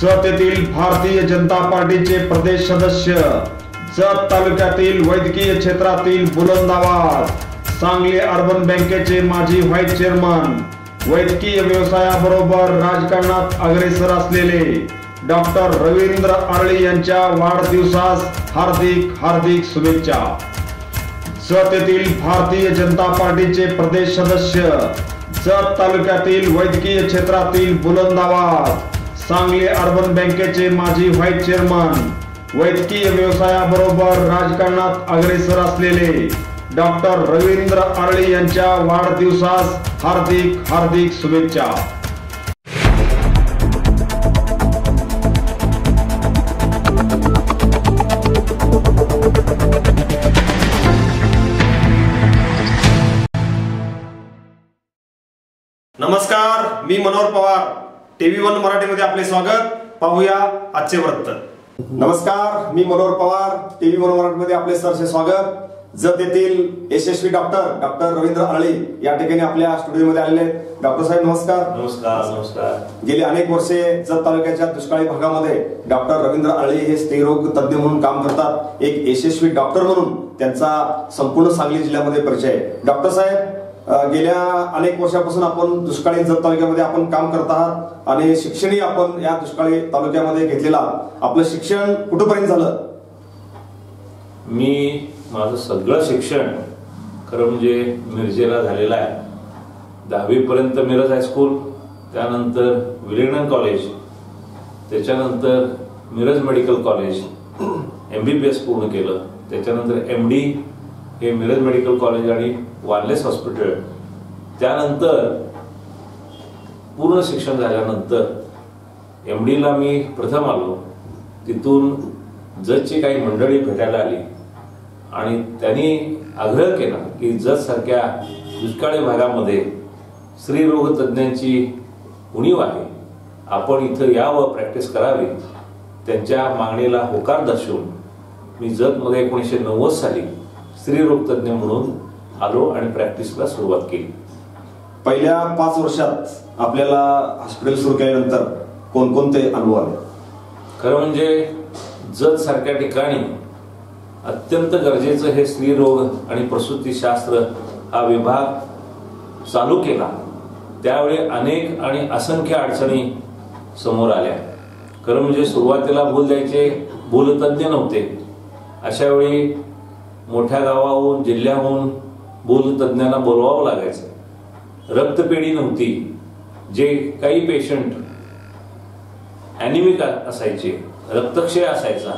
सतेतील भारतीय जनता पार्टीचे प्रदेश सदस्य जत तालुक्यातील वैद्यकीय क्षेत्रातील बुलंद आवाज सांगली अर्बन बँकेचे माजी व्हाईस चेअरमन वैद्यकीय व्यवसायाबरोबर राजकारणात अग्रेसर असलेले डॉक्टर रवींद्र आरळी यांच्या वाढदिवसास हार्दिक हार्दिक शुभेच्छा. जत येथील भारतीय जनता पार्टीचे प्रदेश सदस्य जत तालुक्यातील वैद्यकीय क्षेत्रातील बुलंद आवाज सांगली अर्बन बँकेचे माजी व्हाईस चेअरमन वैद्यकीय व्यवसायाबरोबर राजकारणात अग्रेसर असलेले डॉक्टर रवींद्र आरळे यांच्या वाढदिवसास हार्दिक हार्दिक शुभेच्छा. नमस्कार मी मनोहर पवार. टीव्ही वन मराठीमध्ये आपले स्वागत. पाहूया आजचे वृत्त. नमस्कार मी मनोहर पवार. टीव्ही वन मराठीमध्ये आपले सरसे स्वागत. जत येथील यशस्वी डॉक्टर डॉक्टर रवींद्र आळी या ठिकाणी आपल्या स्टुडिओमध्ये आलेले आहेत. डॉक्टर साहेब नमस्कार. नमस्कार नमस्कार. गेली अनेक वर्षे जत तालुक्याच्या दुष्काळी भागामध्ये डॉक्टर रवींद्र आळी हे स्त्रीरोग तज्ज्ञ म्हणून काम करतात. एक यशस्वी डॉक्टर म्हणून त्यांचा संपूर्ण सांगली जिल्ह्यामध्ये परिचय डॉक्टर साहेब गेल्या अनेक वर्षापासून आपण दुष्काळी जत तालुक्यामध्ये आपण काम करत आहात आणि शिक्षणही आपण या दुष्काळी तालुक्यामध्ये घेतलेला आपलं शिक्षण कुठपर्यंत झालं? मी माझं सगळं शिक्षण खरं म्हणजे मिरजेला झालेलं आहे. दहावीपर्यंत मिरज हायस्कूल त्यानंतर विलिंगडन कॉलेज त्याच्यानंतर Miraj medical college M B B S पूर्ण केलं त्याच्यानंतर एम डी हे मिरज मेडिकल कॉलेज आणि वारलेस हॉस्पिटल त्यानंतर पूर्ण शिक्षण झाल्यानंतर एम डीला मी प्रथम आलो. तिथून जजची काही मंडळी भेटायला आली आणि त्यांनी आग्रह केला की जज सारख्या दुष्काळी भागामध्ये स्त्रीरोग तज्ज्ञांची उणीव आहे. आपण इथं यावं प्रॅक्टिस करावी. त्यांच्या मागणीला होकार दर्शवून मी जतमध्ये एकोणीसशे नव्वद साली स्त्रीरोग तज्ज्ञ म्हणून आलो आणि प्रॅक्टिसला सुरुवात केली. पहिल्या पाच वर्षात आपल्याला हॉस्पिटल सुरू केल्यानंतर कोणकोणते अनुभव आले? खरं म्हणजे जत सारख्या ठिकाणी अत्यंत गरजेचं हे स्त्रीरोग आणि प्रसूतीशास्त्र हा विभाग चालू केला. त्यावेळी अनेक आणि असंख्य अडचणी समोर आल्या. खरं म्हणजे सुरुवातीला भूल द्यायचे भूलतज्ञ नव्हते. अशा वेळी मोठ्या गावाहून जिल्ह्याहून बोलतज्ञांना बोलवावं लागायचं. रक्तपेढी नव्हती. जे काही पेशंट ॲनिमिक असायचे रक्तक्षय असायचा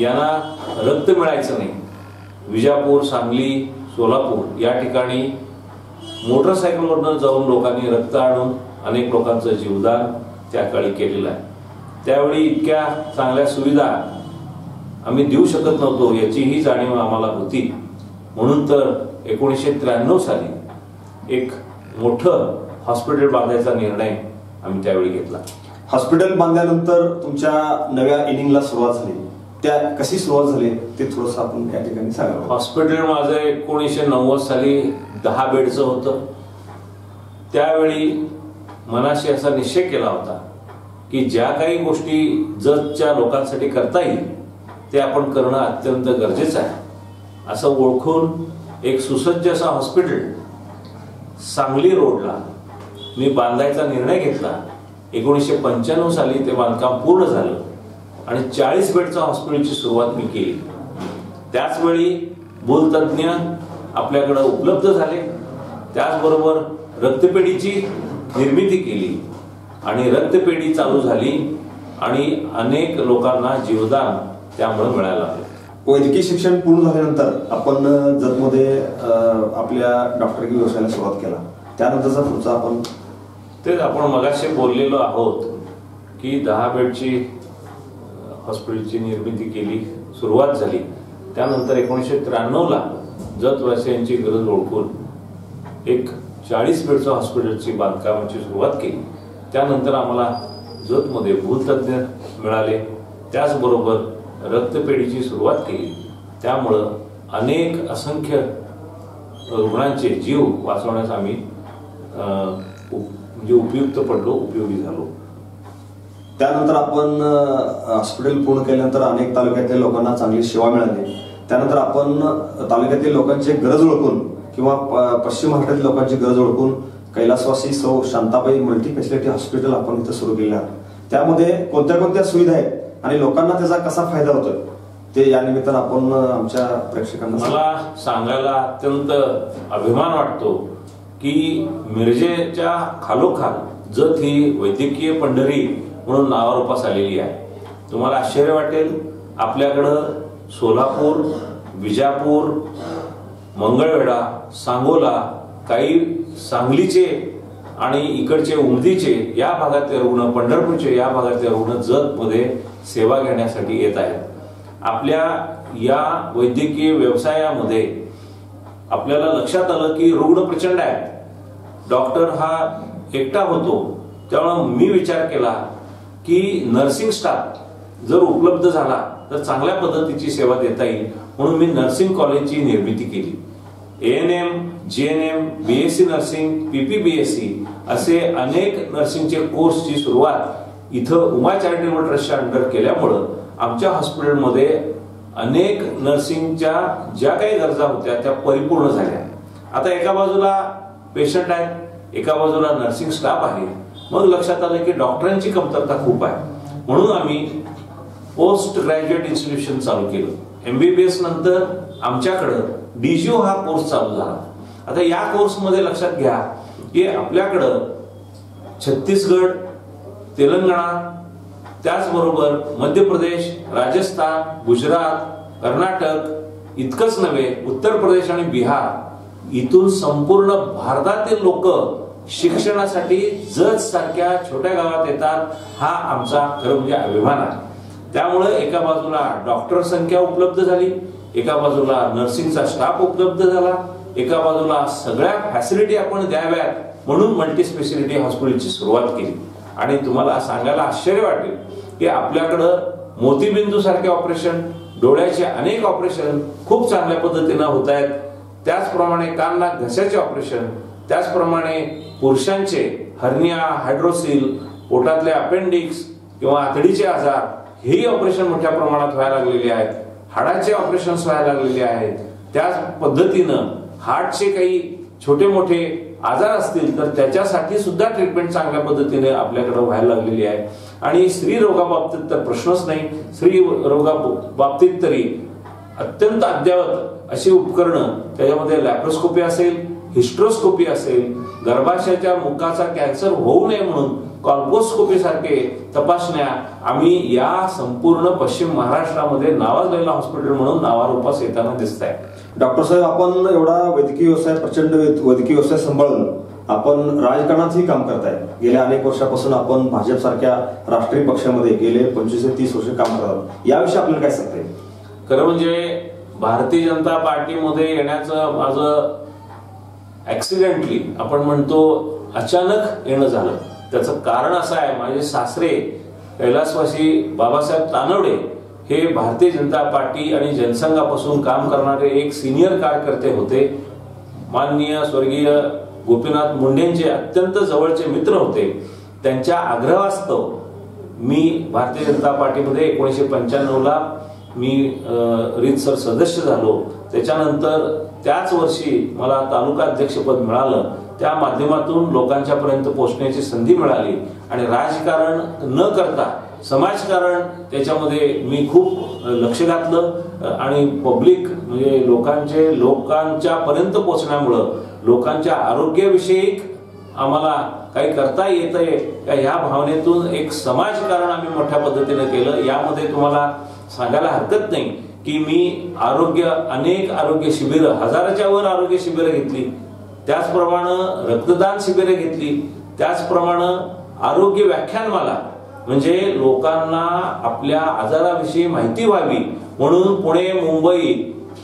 यांना रक्त मिळायचं नाही. विजापूर सांगली सोलापूर या ठिकाणी मोटरसायकलवरनं जाऊन लोकांनी रक्त आणून अनेक लोकांचं जीवदान त्या काळी केलेलं आहे. त्यावेळी इतक्या चांगल्या सुविधा आम्ही देऊ शकत नव्हतो याचीही जाणीव आम्हाला होती. म्हणून तर एकोणीसशे त्र्याण्णव साली एक मोठं हॉस्पिटल बांधायचा निर्णय आम्ही त्यावेळी घेतला. हॉस्पिटल बांधल्यानंतर तुमच्या नव्या इनिंगला सुरुवात झाली. त्या कशी सुरुवात झाली ते थोडस आपण या ठिकाणी सांगा हॉस्पिटल माझं एकोणीसशे नव्वद साली दहा बेडचं होतं. त्यावेळी मनाशी असा निश्चय केला होता की ज्या काही गोष्टी जगच्या लोकांसाठी करता येईल ते आपण करणं अत्यंत गरजेचं आहे. असं ओळखून एक सुसज्ज असं हॉस्पिटल सांगली रोडला मी बांधायचा निर्णय घेतला. एकोणीसशे पंच्याण्णव साली ते बांधकाम पूर्ण झालं आणि चाळीस बेडचं हॉस्पिटलची सुरुवात मी केली. त्याचवेळी भूलतज्ञ आपल्याकडं उपलब्ध झाले. त्याचबरोबर रक्तपेढीची निर्मिती केली आणि रक्तपेढी चालू झाली आणि अनेक लोकांना जीवदान त्यामुळे मिळायला लागलं. वैद्यकीय शिक्षण पूर्ण झाल्यानंतर आपण जतमध्ये आपल्या डॉक्टरकी व्यवसायाला सुरुवात केला. त्यानंतरचा पुढचा आपण तेच आपण मगाशी बोललेलो आहोत की दहा बेडची हॉस्पिटलची निर्मिती केली सुरुवात झाली. त्यानंतर एकोणीसशे त्र्याण्णवला जतवासियांची गरज ओळखून एक चाळीस बेडचं हॉस्पिटलची बांधकामाची सुरुवात केली. त्यानंतर आम्हाला जतमध्ये भूलतज्ञ मिळाले. त्याचबरोबर रक्तपेढीची सुरुवात केली. त्यामुळं अनेक असंख्य रुग्णांचे जीव वाचवण्यास आम्ही उप- म्हणजे उपयुक्त पडलो उपयोगी झालो. त्यानंतर आपण हॉस्पिटल पूर्ण केल्यानंतर अनेक तालुक्यातल्या लोकांना चांगली सेवा मिळाली. त्यानंतर आपण तालुक्यातील लोकांची गरज ओळखून किंवा प- पश्चिम महाराष्ट्रातील लोकांची गरज ओळखून कैलासवासी सौ शांताबाई मल्टी फॅसिलिटी हॉस्पिटल आपण इथं सुरू केलं. त्यामध्ये कोणत्या कोणत्या सुविधा आहेत? आणि लोकांना त्याचा कसा फायदा होतोय? ते या निमित्तानं आपण आमच्या प्रेक्षकांना मला सांगायला अत्यंत अभिमान वाटतो की मिरजेच्या खालोखाल जत ही वैद्यकीय पंढरी म्हणून नावारूपास आलेली आहे. तुम्हाला आश्चर्य वाटेल आपल्याकडं सोलापूर विजापूर मंगळवेढा सांगोला काही सांगलीचे आणि इकडचे उमदीचे या भागातले रुग्ण पंढरपूरचे या भागातले रुग्ण जतमध्ये सेवा घेण्यासाठी येत आहेत. आपल्या या वैद्यकीय व्यवसायामध्ये आपल्याला लक्षात आलं की रुग्ण प्रचंड आहेत. डॉक्टर हा एकटा होतो. त्यामुळं मी विचार केला की नर्सिंग स्टाफ जर उपलब्ध झाला तर चांगल्या पद्धतीची सेवा देता येईल म्हणून मी नर्सिंग कॉलेजची निर्मिती केली. A N M J N M B S C nursing PPBSC असे अनेक नर्सिंगचे कोर्सची सुरुवात इथं उमा चॅरिटेबल ट्रस्टच्या अंडर केल्यामुळं आमच्या हॉस्पिटलमध्ये अनेक नर्सिंगच्या ज्या काही गरजा होत्या त्या परिपूर्ण झाल्या. आता एका बाजूला पेशंट आहेत एका बाजूला नर्सिंग स्टाफ आहे. मग लक्षात आलं की डॉक्टरांची कमतरता खूप आहे. म्हणून आम्ही पोस्ट ग्रॅज्युएट इन्स्टिट्यूशन चालू केलं. एमबीबीएस नंतर आमच्याकडं डीजीओ हा कोर्स चालू झाला. आता या कोर्समध्ये लक्षात घ्या की आपल्याकडं छत्तीसगड तेलंगणा त्याचबरोबर मध्य प्रदेश राजस्थान गुजरात कर्नाटक इतकंच नव्हे उत्तर प्रदेश आणि बिहार इथून संपूर्ण भारतातील लोक शिक्षणासाठी जत सारख्या छोट्या गावात येतात हा आमचा खरं म्हणजे अभिमान आहे. त्यामुळे एका बाजूला डॉक्टर संख्या उपलब्ध झाली एका बाजूला नर्सिंगचा स्टाफ उपलब्ध झाला एका बाजूला सगळ्या फॅसिलिटी आपण द्याव्यात म्हणून मल्टी स्पेशालिटी हॉस्पिटलची सुरुवात केली. आणि तुम्हाला सांगायला आश्चर्य वाटेल की आपल्याकडं मोतीबिंदू सारखे ऑपरेशन डोळ्याचे अनेक ऑपरेशन खूप चांगल्या पद्धतीनं होत आहेत त्याचप्रमाणे कान नाक घशाचे ऑपरेशन त्याचप्रमाणे पुरुषांचे हर्निया हायड्रोसिल पोटातले अपेंडिक्स किंवा आतडीचे आजार हेही ऑपरेशन मोठ्या प्रमाणात व्हायला लागलेले आहेत. हाडाचे ऑपरेशन व्हायला लागलेले आहेत. त्याच पद्धतीनं हार्टचे काही छोटे मोठे आजार असतील तर त्याच्यासाठी सुद्धा ट्रीटमेंट चांगल्या पद्धतीने आपल्याकडे व्हायला लागलेली आहे. आणि स्त्री रोगाबाबतीत तर प्रश्नच नाही. स्त्री रोगाबाबतीत तरी अत्यंत अद्ययावत अशी उपकरणं त्याच्यामध्ये लॅप्रोस्कोपी असेल हिस्ट्रोस्कोपी असेल गर्भाशयाच्या मुखाचा कॅन्सर होऊ नये म्हणून कॉल्पोस्कोपी सारखे तपासण्या आम्ही या संपूर्ण पश्चिम महाराष्ट्रामध्ये नावाजलेलं हॉस्पिटल म्हणून नावारूपास येताना दिसत आहे डॉक्टर साहेब आपण एवढा वैद्यकीय व्यवसाय प्रचंड वैद- वैद्यकीय व्यवसाय सांभाळून आपण राजकारणातही काम करताय. गेल्या अनेक वर्षापासून आपण भाजप सारख्या राष्ट्रीय पक्षामध्ये गेले पंचवीस ते तीस वर्ष काम करतात याविषयी आपल्याला काय सांगता येईल? खरं म्हणजे भारतीय जनता पार्टीमध्ये येण्याचं माझं ऍक्सिडेंटली आपण म्हणतो अचानक येणं झालं. त्याचं कारण असं आहे माझे सासरे कैलासवासी बाबासाहेब तानवडे हे भारतीय जनता पार्टी आणि जनसंघापासून काम करणारे एक सिनियर कार्यकर्ते होते. माननीय स्वर्गीय गोपीनाथ मुंडेंचे अत्यंत जवळचे मित्र होते. त्यांच्या आग्रहास्तव मी भारतीय जनता पार्टीमध्ये एकोणीसशे पंच्याण्णवला मी रीतसर सदस्य झालो. त्याच्यानंतर त्याच वर्षी मला तालुका अध्यक्षपद मिळालं. त्या माध्यमातून लोकांच्या पर्यंत पोहोचण्याची संधी मिळाली. आणि राजकारण न करता समाजकारण त्याच्यामध्ये मी खूप लक्ष घातलं. आणि पब्लिक म्हणजे लोकांचे लोकांच्या पर्यंत पोहोचण्यामुळं लोकांच्या आरोग्याविषयी आम्हाला काही करता येत आहे का ह्या भावनेतून एक समाजकारण आम्ही मोठ्या पद्धतीने केलं. यामध्ये तुम्हाला सांगायला हरकत नाही की मी आरोग्य अनेक आरोग्य शिबिरं हजाराच्या वर आरोग्य शिबिरं घेतली. त्याचप्रमाणे रक्तदान शिबिरे घेतली. त्याचप्रमाणे आरोग्य व्याख्यानमाला. म्हणजे लोकांना आपल्या आजाराविषयी माहिती व्हावी. म्हणून पुणे मुंबई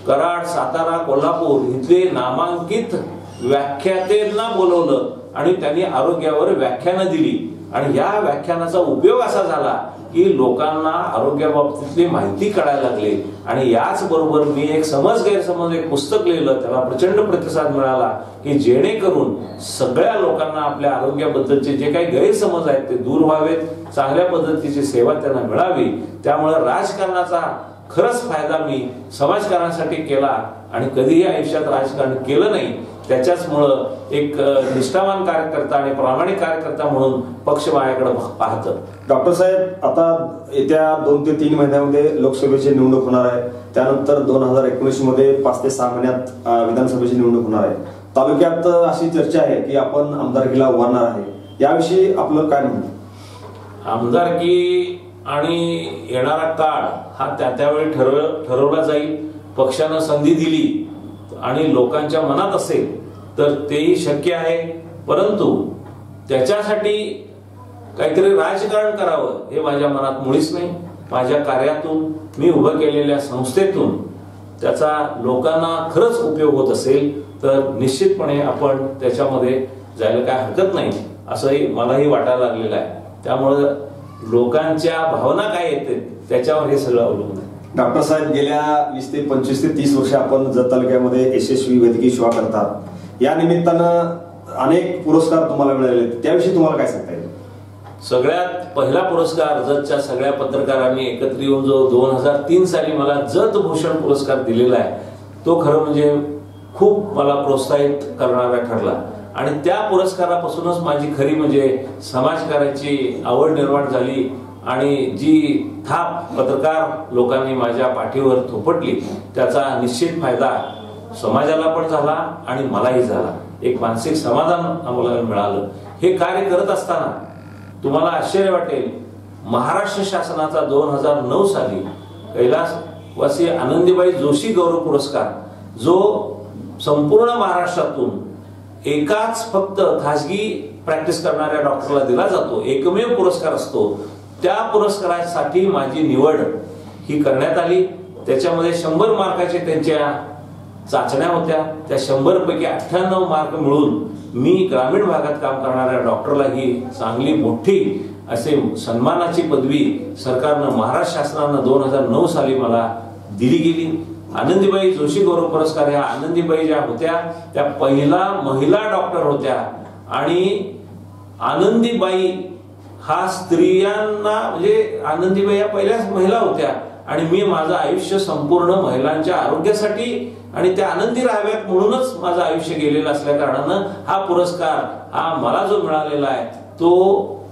कराड सातारा कोल्हापूर इथले नामांकित व्याख्यातेंना बोलवलं आणि त्यांनी आरोग्यावर व्याख्यानं दिली. आणि या व्याख्यानाचा उपयोग असा झाला की लोकांना आरोग्याबाबतीतली माहिती कळायला लागली. आणि याच बरोबर मी एक समज गैरसमज एक पुस्तक लिहिलं त्याला प्रचंड प्रतिसाद मिळाला की जेणेकरून सगळ्या लोकांना आपल्या आरोग्याबद्दलचे जे काही गैरसमज आहेत ते दूर व्हावेत चांगल्या पद्धतीची सेवा त्यांना मिळावी. त्यामुळे राजकारणाचा खरंच फायदा मी समाजकारणासाठी केला आणि कधीही आयुष्यात राजकारण केलं नाही. त्याच्याचमुळं एक निष्ठावान कार्यकर्ता आणि प्रामाणिक कार्यकर्ता म्हणून पक्ष माझ्याकडे पाहतं. डॉक्टर साहेब आता येत्या दोन ते तीन महिन्यामध्ये लोकसभेची निवडणूक होणार आहे. त्यानंतर दोन हजार एकोणीसमध्ये पाच ते सहा महिन्यात विधानसभेची निवडणूक होणार आहे. तालुक्यात अशी चर्चा आहे की आपण आमदारकीला उभारणार आहे. याविषयी आपलं काय म्हणणं आमदारकी आणि येणारा काळ हा त्या त्यावेळी ठरव ठरवला जाईल. पक्षानं संधी दिली. आणि लोकांच्या मनात असेल तर तेही शक्य आहे. परंतु त्याच्यासाठी काहीतरी राजकारण करावं हे माझ्या मनात मुळीच नाही. माझ्या कार्यातून मी उभं केलेल्या संस्थेतून त्याचा लोकांना खरंच उपयोग होत असेल तर निश्चितपणे आपण त्याच्यामध्ये जायला काय हरकत नाही असंही मलाही वाटायला लागलेलं आहे. त्यामुळं लोकांच्या भावना काय येते त्याच्यावर हे सगळं अवलंबून आहे. डॉक्टर साहेब गेल्या वीस ते पंचवीस ते तीस वर्ष आपण जत तालुक्यामध्ये यशस्वी वैद्यकीय सेवा करतात. या निमित्तानं अनेक पुरस्कार तुम्हाला मिळाले आहेत. त्याविषयी तुम्हाला काय सांगता येईल? सगळ्यात पहिला पुरस्कार जतच्या सगळ्या पत्रकारांनी एकत्र येऊन जो दोन हजार तीन साली मला जत भूषण पुरस्कार दिलेला आहे तो खरं म्हणजे खूप मला प्रोत्साहित करणारा ठरला. आणि त्या पुरस्कारापासूनच माझी खरी म्हणजे समाजकाराची आवड निर्माण झाली. आणि जी थाप पत्रकार लोकांनी माझ्या पाठीवर थोपटली त्याचा निश्चित फायदा समाजाला पण झाला आणि मलाही झाला. एक मानसिक समाधान आम्हाला मिळालं. हे कार्य करत असताना तुम्हाला आश्चर्य वाटेल महाराष्ट्र शासनाचा दोन हजार नऊ साली कैलासवासी आनंदीबाई जोशी गौरव पुरस्कार जो संपूर्ण महाराष्ट्रातून एकाच फक्त खासगी प्रॅक्टिस करणाऱ्या डॉक्टरला दिला जातो एकमेव पुरस्कार असतो त्या पुरस्कारासाठी माझी निवड ही करण्यात आली. त्याच्यामध्ये शंभर मार्काचे त्यांच्या चाचण्या होत्या. त्या शंभर पैकी अठ्ठ्याण्णव मार्क मिळून मी ग्रामीण भागात काम करणाऱ्या डॉक्टरला ही चांगली मोठी असे सन्मानाची पदवी सरकारनं महाराष्ट्र शासनानं दोन हजार नऊ साली मला दिली गेली. आनंदीबाई जोशी गौरव पुरस्कार ह्या आनंदीबाई ज्या होत्या त्या पहिला महिला डॉक्टर होत्या. आणि आनंदीबाई हा स्त्रियांना म्हणजे आनंदीबाई या पहिल्याच महिला होत्या आणि मी माझं आयुष्य संपूर्ण महिलांच्या आरोग्यासाठी आणि त्या आनंदी राहाव्यात म्हणूनच माझं आयुष्य गेलेलं असल्या कारणानं हा पुरस्कार हा मला जो मिळालेला आहे तो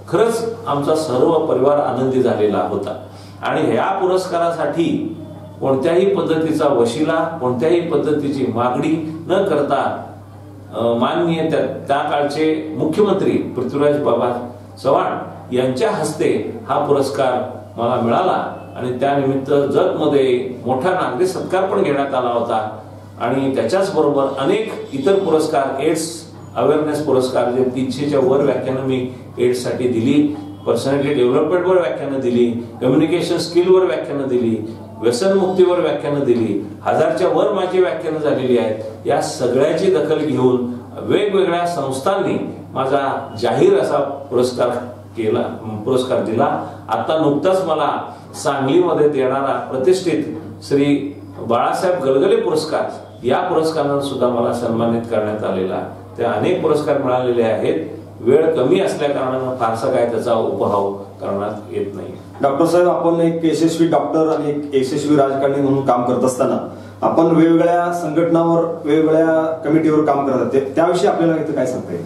खरंच आमचा सर्व परिवार आनंदी झालेला होता. आणि ह्या पुरस्कारासाठी कोणत्याही पद्धतीचा वशिला कोणत्याही पद्धतीची मागणी न करता माननीय त्या त्या काळचे मुख्यमंत्री पृथ्वीराज बाबा चव्हाण यांच्या हस्ते हा पुरस्कार मला मिळाला आणि त्यानिमित्त जगमध्ये मोठा नागरिक सत्कार पण घेण्यात आला होता. आणि त्याच्याच बरोबर अनेक इतर पुरस्कार एड्स अवेअरनेस पुरस्कार जे तीनशेच्या वर व्याख्यानं मी एड्ससाठी दिली पर्सनॅलिटी डेव्हलपमेंटवर व्याख्यानं दिली कम्युनिकेशन स्किलवर व्याख्यानं दिली व्यसनमुक्तीवर व्याख्यानं दिली हजारच्या वर माझी व्याख्यानं झालेली आहेत. या सगळ्याची दखल घेऊन वेगवेगळ्या संस्थांनी माझा जाहीर असा पुरस्कार केला पुरस्कार दिला. आता नुकताच मला सांगलीमध्ये देणारा प्रतिष्ठित श्री बाळासाहेब गलगले पुरस्कार या पुरस्कारानं सुद्धा मला सन्मानित करण्यात आलेला ते अनेक पुरस्कार मिळालेले आहेत. वेळ कमी असल्या कारणानं फारसा काय त्याचा उपहाव करण्यात येत नाही. डॉक्टर साहेब आपण एक यशस्वी डॉक्टर आणि एक यशस्वी राजकारणी म्हणून काम करत असताना आपण वेगवेगळ्या संघटनावर वेगवेगळ्या कमिटीवर काम करतात ते- त्याविषयी आपल्याला इथं काय सांगता येईल?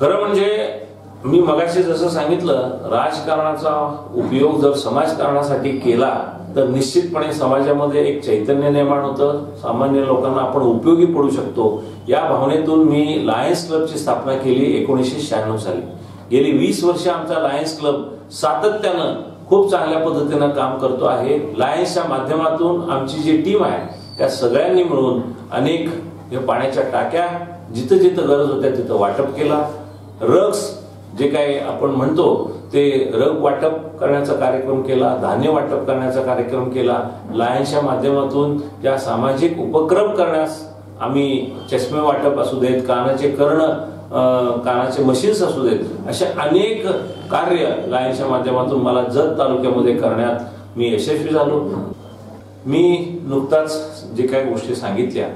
खरं म्हणजे मी मगाशी जसं सांगितलं राजकारणाचा उपयोग जर समाजकारणासाठी केला तर निश्चितपणे समाजामध्ये एक चैतन्य निर्माण होतं. सामान्य लोकांना आपण उपयोगी पडू शकतो. या भावनेतून मी लायन्स क्लबची स्थापना केली एकोणीसशे शहाण्णव साली. गेली वीस वर्ष आमचा लायन्स क्लब सातत्यानं खूप चांगल्या पद्धतीनं काम करतो आहे. लायन्सच्या माध्यमातून आमची जी टीम आहे त्या सगळ्यांनी मिळून अनेक या पाण्याच्या टाक्या जिथं जिथं गरज होत्या तिथं वाटप केला. रक्स जे काही आपण म्हणतो ते रग वाटप करण्याचा कार्यक्रम केला धान्य वाटप करण्याचा कार्यक्रम केला लायन्सच्या माध्यमातून ज्या सामाजिक उपक्रम करण्यास आम्ही चष्मे वाटप असू देत कानाचे कर्ण कानाचे मशीन्स असू देत असे अनेक कार्य लायन्सच्या माध्यमातून मला जत तालुक्यामध्ये करण्यात मी यशस्वी झालो. मी नुकताच जे काही गोष्टी सांगितल्या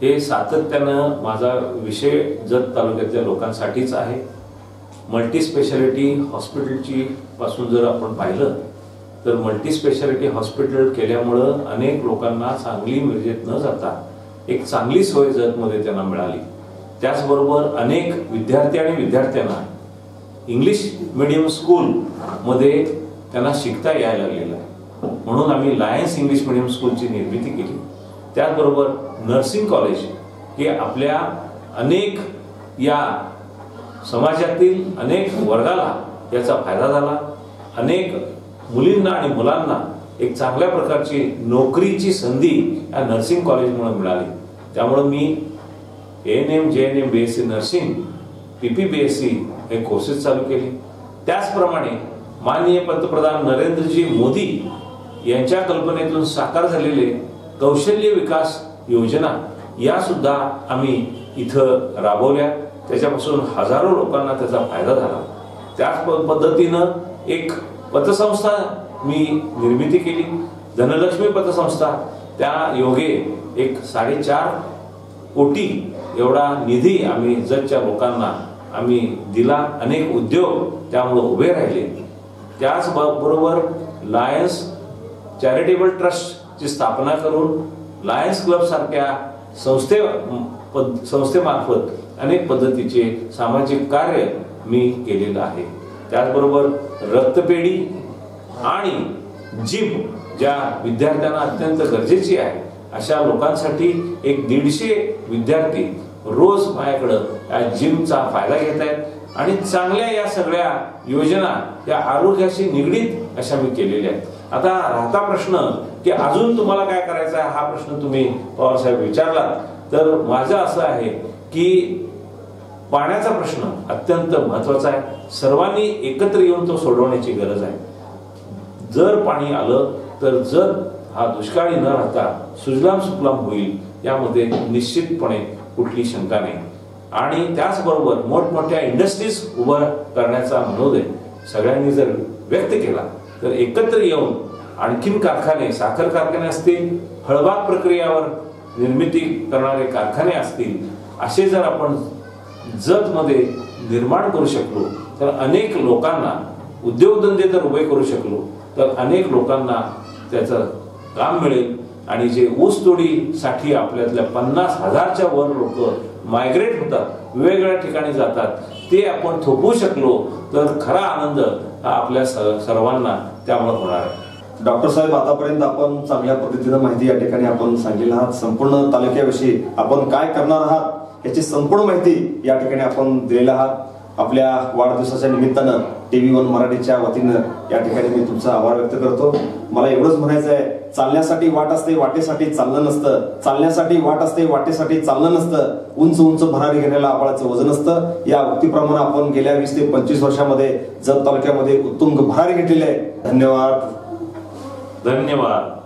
हे सातत्यानं माझा विषय जत तालुक्यातल्या लोकांसाठीच आहे. मल्टीस्पेशालिटी हॉस्पिटलची पासून जर आपण पाहिलं तर मल्टीस्पेशालिटी हॉस्पिटल केल्यामुळं अनेक लोकांना चांगली मिरजेत न जाता एक चांगली सोय जतमध्ये त्यांना मिळाली. त्याचबरोबर अनेक विद्यार्थी आणि विद्यार्थ्यांना इंग्लिश मिडियम स्कूलमध्ये त्यांना शिकता यायला लागलेलं आहे. म्हणून आम्ही लायन्स इंग्लिश मिडियम स्कूलची निर्मिती केली. त्याचबरोबर नर्सिंग कॉलेज हे आपल्या अनेक या समाजातील अनेक वर्गाला याचा फायदा झाला. अनेक मुलींना आणि मुलांना एक चांगल्या प्रकारची नोकरीची संधी या नर्सिंग कॉलेजमुळे मिळाली. त्यामुळं मी N M J N M B S C nursing P P B S C हे कोर्सेस चालू केले. त्याचप्रमाणे माननीय पंतप्रधान नरेंद्रजी मोदी यांच्या कल्पनेतून साकार झालेले कौशल्य विकास योजना यासुद्धा आम्ही इथं राबवल्या. त्याच्यापासून हजारो लोकांना त्याचा फायदा झाला. त्याच प- पद्धतीनं एक पतसंस्था मी निर्मिती केली. धनलक्ष्मी पतसंस्था. त्या योगे एक साडेचार कोटी एवढा निधी आम्ही जगच्या लोकांना आम्ही दिला. अनेक उद्योग त्यामुळे उभे राहिले. त्याचबरोबर बरोबर लायन्स चॅरिटेबल ट्रस्टची स्थापना करून लायन्स क्लब सारख्या संस्थे पद- संस्थेमार्फत अनेक पद्धतीचे सामाजिक कार्य मी केलेलं आहे. त्याचबरोबर रक्तपेढी आणि जिम ज्या विद्यार्थ्यांना अत्यंत गरजेची आहे अशा लोकांसाठी एक दीडशे विद्यार्थी रोज माझ्याकडं या जिमचा फायदा घेत आहेत आणि चांगल्या या सगळ्या योजना या आरोग्याशी निगडीत अशा मी केलेल्या आहेत. आता राहता प्रश्न की अजून तुम्हाला काय करायचं आहे हा प्रश्न तुम्ही पवारसाहेब विचारला तर माझं असं आहे की पाण्याचा प्रश्न अत्यंत महत्त्वाचा आहे. सर्वांनी एकत्र येऊन तो सोडवण्याची गरज आहे. जर पाणी आलं तर जर हा दुष्काळी न राहता सुजलाम सुफलाम होईल यामध्ये निश्चितपणे कुठली शंका नाही. आणि त्याचबरोबर मोठमोठ्या इंडस्ट्रीज उभं करण्याचा मनोदय सगळ्यांनी जर व्यक्त केला तर एकत्र येऊन आणखीन कारखाने साखर कारखाने असतील हळबाग प्रक्रियावर निर्मिती करणारे कारखाने असतील असे जर आपण जतमध्ये निर्माण करू शकलो तर अनेक लोकांना उद्योगधंदे जर उभे करू शकलो तर अनेक लोकांना त्याचं काम मिळेल. आणि जे ऊसतोडीसाठी आपल्यातल्या पन्नास हजारच्या वर लोक मायग्रेट होतात वेगवेगळ्या ठिकाणी जातात ते आपण थोपवू शकलो तर खरा आनंद हा आपल्या स- सर्वांना त्यामुळे होणार आहे. डॉक्टर साहेब आतापर्यंत आपण चांगल्या पद्धतीनं माहिती या ठिकाणी आपण सांगितलं आहात. संपूर्ण तालुक्याविषयी आपण काय करणार आहात याची संपूर्ण माहिती या ठिकाणी आपण दिलेला आहात. आपल्या वाढदिवसाच्या निमित्तानं टीव्ही वन मराठीच्या वतीनं या ठिकाणी मी तुमचा आभार व्यक्त करतो. मला एवढंच म्हणायचं आहे चालण्यासाठी वाट असते वाटेसाठी चाललं नसतं. चालण्यासाठी वाट असते वाटेसाठी चाललं नसतं. उंच उंच भरारी घेण्याला आबाळाचं वजन असतं. या उक्तीप्रमाणे आपण गेल्या वीस ते पंचवीस वर्षामध्ये जत तालुक्यामध्ये उत्तुंग भरारी घेतलेली आहे. धन्यवाद. धन्यवाद